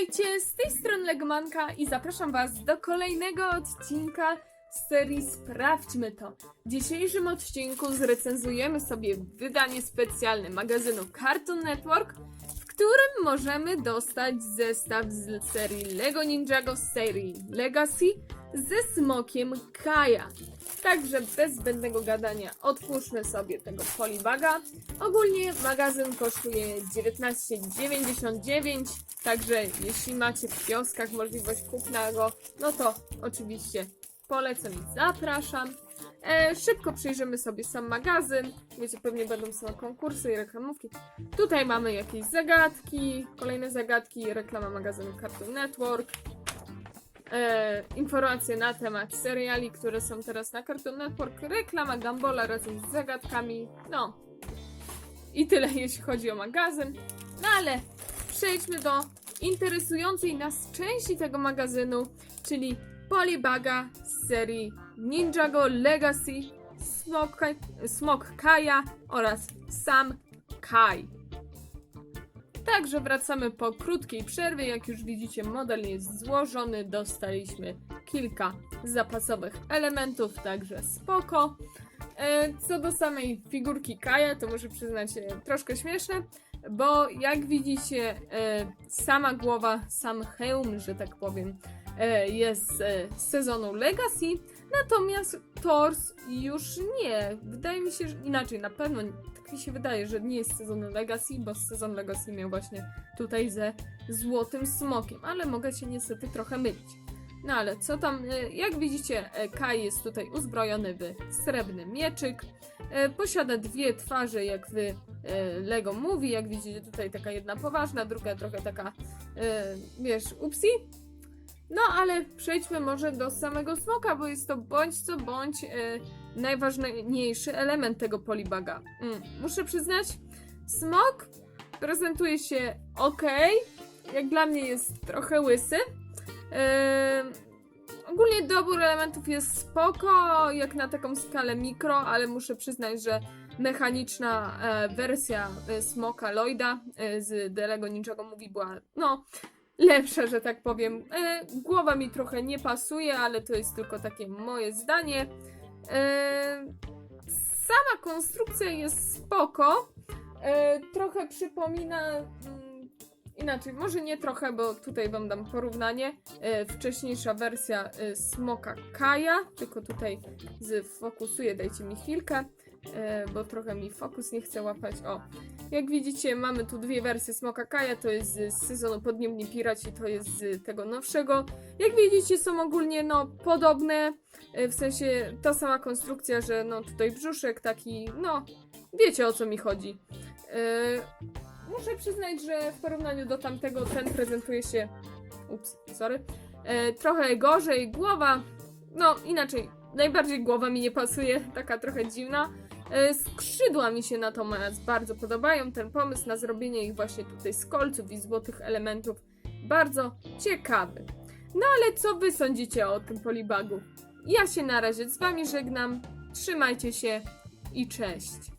Witajcie, z tej strony Legmanka i zapraszam Was do kolejnego odcinka z serii Sprawdźmy to. W dzisiejszym odcinku zrecenzujemy sobie wydanie specjalne magazynu Cartoon Network, którym możemy dostać zestaw z serii Lego Ninjago z serii Legacy ze smokiem Kaja. Także bez zbędnego gadania otwórzmy sobie tego polibaga. Ogólnie magazyn kosztuje 19,99, także jeśli macie w kioskach możliwość kupna go, no to oczywiście polecam i zapraszam. E, szybko przyjrzymy sobie sam magazyn. Wiecie, pewnie będą same konkursy i reklamówki. Tutaj mamy jakieś zagadki, kolejne zagadki, reklama magazynu Cartoon Network. E, informacje na temat seriali, które są teraz na Cartoon Network, reklama Gambola razem z zagadkami. No, i tyle, jeśli chodzi o magazyn. No ale przejdźmy do interesującej nas części tego magazynu, czyli Polibaga z serii Ninjago Legacy, Smok, Smok Kaja oraz Sam Kai. Także wracamy po krótkiej przerwie. Jak już widzicie, model jest złożony. Dostaliśmy kilka zapasowych elementów, także spoko. E, Co do samej figurki Kaja, to muszę przyznać e, troszkę śmieszne, bo jak widzicie, e, sama głowa, sam hełm, że tak powiem, jest e, z sezonu Legacy, natomiast tors już nie. Wydaje mi się, że inaczej, na pewno tak mi się wydaje, że nie jest z sezonu Legacy, bo sezon Legacy miał właśnie tutaj ze złotym smokiem, ale mogę się niestety trochę mylić. No ale co tam, e, jak widzicie, e, Kai jest tutaj uzbrojony w srebrny mieczyk. E, Posiada dwie twarze, jak w e, Lego Movie. Jak widzicie, tutaj taka jedna poważna, druga trochę taka, e, wiesz, upsi. No ale przejdźmy może do samego smoka, bo jest to bądź co bądź e, najważniejszy element tego polibaga. Mm, muszę przyznać, smok prezentuje się ok. Jak dla mnie jest trochę łysy. Ehm, ogólnie dobór elementów jest spoko, jak na taką skalę mikro, ale muszę przyznać, że mechaniczna e, wersja e, Smoka Lloyda e, z The Lego Ninjago Movie była, no, lepsza, że tak powiem. E, głowa mi trochę nie pasuje, ale to jest tylko takie moje zdanie. E, sama konstrukcja jest spoko. E, trochę przypomina... Mm, Inaczej, może nie trochę, bo tutaj wam dam porównanie. E, wcześniejsza wersja e, Smoka Kaja, tylko tutaj zfokusuję, dajcie mi chwilkę, bo trochę mi fokus nie chce łapać. O, jak widzicie, mamy tu dwie wersje Smoka Kaja, to jest z sezonu Podniebni Piraci, to jest z tego nowszego. Jak widzicie, są ogólnie no podobne, e, w sensie ta sama konstrukcja, że no tutaj brzuszek taki, no wiecie o co mi chodzi. E, Muszę przyznać, że w porównaniu do tamtego ten prezentuje się. Ups, sorry. E, trochę gorzej. Głowa. No, inaczej. Najbardziej głowa mi nie pasuje, taka trochę dziwna. E, skrzydła mi się natomiast bardzo podobają. Ten pomysł na zrobienie ich właśnie tutaj z kolców i złotych elementów bardzo ciekawy. No ale co wy sądzicie o tym polibagu? Ja się na razie z wami żegnam. Trzymajcie się i cześć.